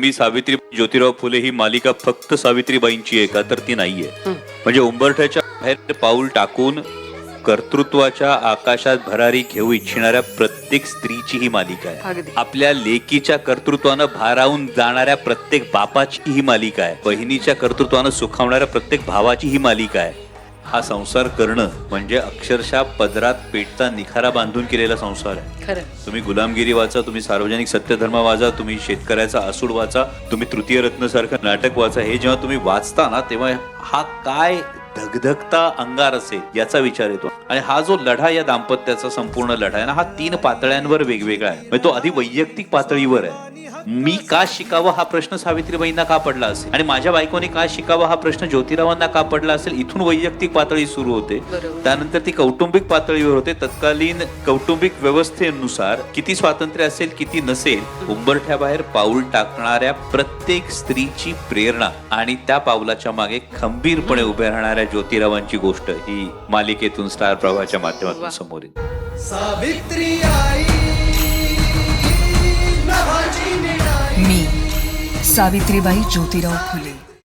मी सावित्री ज्योतिराव फुले ही मालिका फक्त सावित्रीबाईंची आहे का तर ती नाहीये. म्हणजे उंबरठ्याच्या बाहेर पाऊल टाकून कर्तृत्वाच्या आकाशात भरारी घेऊ इच्छिणाऱ्या प्रत्येक स्त्रीची ही मालिका आहे. आपल्या लेकीच्या कर्तृत्वानं भारावून जाणाऱ्या प्रत्येक बापाची ही मालिका आहे. बहिणीच्या कर्तृत्वानं सुखावणाऱ्या प्रत्येक भावाची ही मालिका आहे. हा संसार करणं म्हणजे अक्षरशः पदरात पेटता निखारा बांधून केलेला संसार आहे. खरं. तुम्ही गुलामगिरी वाचा तुम्ही सार्वजनिक सत्यधर्म वाचा तुम्ही शेतकऱ्याचा आसूड वाचा तुम्ही तृतीय रत्न सारखं नाटक वाचा. हे जेव्हा तुम्ही वाचता ना तेव्हा हा काय धगधगता अंगार असेल याचा विचार येतो. आणि हा जो लढा या दाम्पत्याचा संपूर्ण लढा आहे ना हा तीन पातळ्यांवर वेगवेगळा आहे. म्हणजे तो आधी वैयक्तिक पातळीवर आहे. मी का शिकावं हा प्रश्न सावित्रीबाईंना का पडला असेल? आणि माझ्या बायकोने का शिकावं हा प्रश्न ज्योतिरावांना का पडला असेल? इथून वैयक्तिक पातळी सुरू होते. त्यानंतर ती कौटुंबिक पातळीवर होते. तत्कालीन कौटुंबिक व्यवस्थेनुसार किती स्वातंत्र्य असेल किती नसेल उंबरठ्याबाहेर पाऊल टाकणाऱ्या प्रत्येक स्त्रीची प्रेरणा आणि त्या पावलाच्या मागे खंबीरपणे उभ्या राहणाऱ्या ज्योतिरावांची गोष्ट ही मालिकेतून स्टार प्रवाहाच्या माध्यमातून. समोर येते. सावित्री आई मी सावित्रीबाई ज्योतिराव फुले.